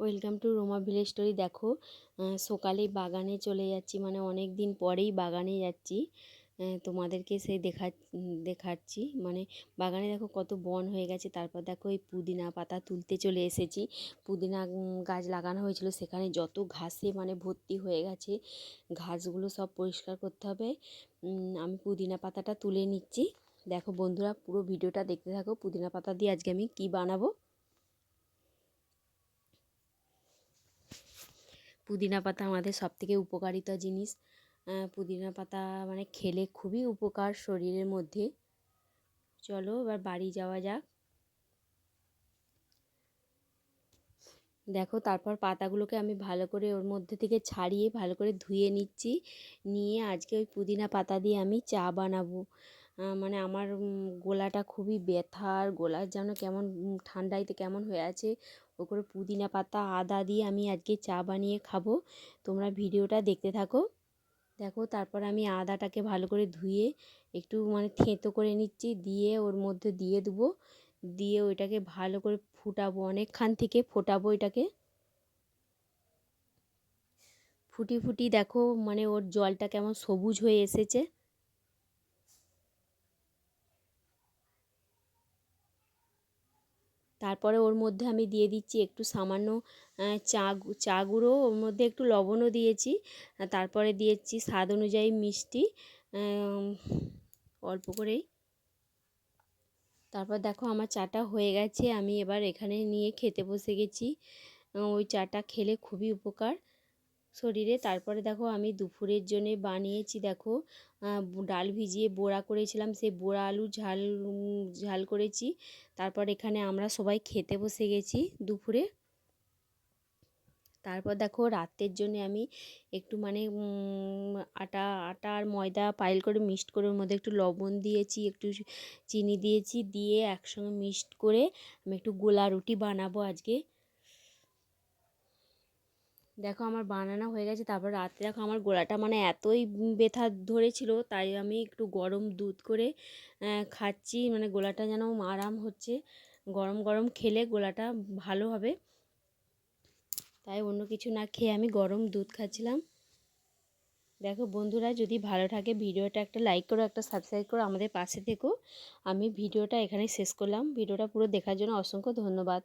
Welcome to Roma village story দেখো। সকালে বাগানে চলে যাচ্ছি মানে অনেক দিন পরেই বাগানে যাচ্ছি। তোমাদেরকে সেই দেখা, দেখাচ্ছি। মানে বাগানে দেখো কত বন হয়ে গেছে, তারপর দেখো এই পুদিনা পাতা তুলতে চলে এসেছি। পুদিনা গাছ লাগানো হয়েছিল, সেখানে যত ঘাসে মানে ভর্তি হয়ে গেছে, ঘাসগুলো সব পরিষ্কার করতে হবে। আমি পুদিনা পাতাটা তুলে নিচ্ছি। দেখো বন্ধুরা, পুরো ভিডিওটা দেখতে থাকো। পুদিনা পাতা দিয়ে আজকে আমি কি বানাবো? পুদিনা পাতা আমাদের সবথেকে উপকারিতা জিনিস। পুদিনা পাতা মানে খেলে খুবই উপকার শরীরের মধ্যে। চলো এবার বাড়ি যাওয়া যাক। দেখো তারপর পাতাগুলোকে আমি ভালো করে ওর মধ্যে থেকে ছাড়িয়ে ভালো করে ধুয়ে নিচ্ছি। নিয়ে আজকে ওই পুদিনা পাতা দিয়ে আমি চা বানাবো। মানে আমার গলাটা খুবই ব্যথা আর গলার যেন কেমন ঠান্ডাইতে কেমন হয়ে আছে। ও করে পুদিনা পাতা, আদা দিয়ে আমি আজকে চা বানিয়ে খাব। তোমরা ভিডিওটা দেখতে থাকো। দেখো, তারপর আমি আদাটাকে ভালো করে ধুয়ে একটু মানে থেঁতো করে নিচ্ছি। দিয়ে ওর মধ্যে দিয়ে দেবো। দিয়ে ওইটাকে ভালো করে ফুটাবো, অনেকক্ষণ থেকে ফোটাবো এটাকে। ফুটি ফুটি দেখো মানে ওর জলটা কেমন সবুজ হয়ে এসেছে। তারপরে ওর মধ্যে আমি দিয়ে দিচ্ছি একটু সামান্য চা চা গুঁড়ো, ওর মধ্যে একটু লবণও দিয়েছি। তারপরে দিয়েছি স্বাদ অনুযায়ী মিষ্টি অল্প করেই। তারপর দেখো আমার চাটা হয়ে গেছে, আমি এবার এখানে নিয়ে খেতে বসে গেছি। ওই চাটা খেলে খুবই উপকার। শরীরে। তারপরে দেখো আমি দুপুরের জন্যে বানিয়েছি দেখো ডাল ভিজিয়ে বোড়া করেছিলাম। সেই বোড়া আলু ঝাল ঝাল করেছি। তারপর এখানে আমরা সবাই খেতে বসে গেছি দুপুরে। তারপর দেখো রাতের জন্য আমি একটু মানে আটা আটা আর ময়দা পাইল করে মিক্সড করে ওর মধ্যে একটু লবণ দিয়েছি, একটু চিনি দিয়েছি। দিয়ে একসঙ্গে মিক্সড করে আমি একটু গোলা রুটি বানাবো আজকে। দেখো আমার বানানো হয়ে গেছে, তারপর রাত্রে দেখো আমার গলাটা মানে এতই ব্যথা ধরেছিল, তাই আমি একটু গরম দুধ করে খাচ্ছি মানে গলাটা যেন আরাম হচ্ছে, গরম গরম খেলে গলাটা ভালো হবে। তাই অন্য কিছু না খেয়ে আমি গরম দুধ খাচ্ছিলাম। দেখো বন্ধুরা, যদি ভালো থাকে ভিডিওটা একটা লাইক করো, একটা সাবস্ক্রাইব করো, আমাদের পাশে থেকো। আমি ভিডিওটা এখানে শেষ করলাম। ভিডিওটা পুরো দেখার জন্য অসংখ্য ধন্যবাদ।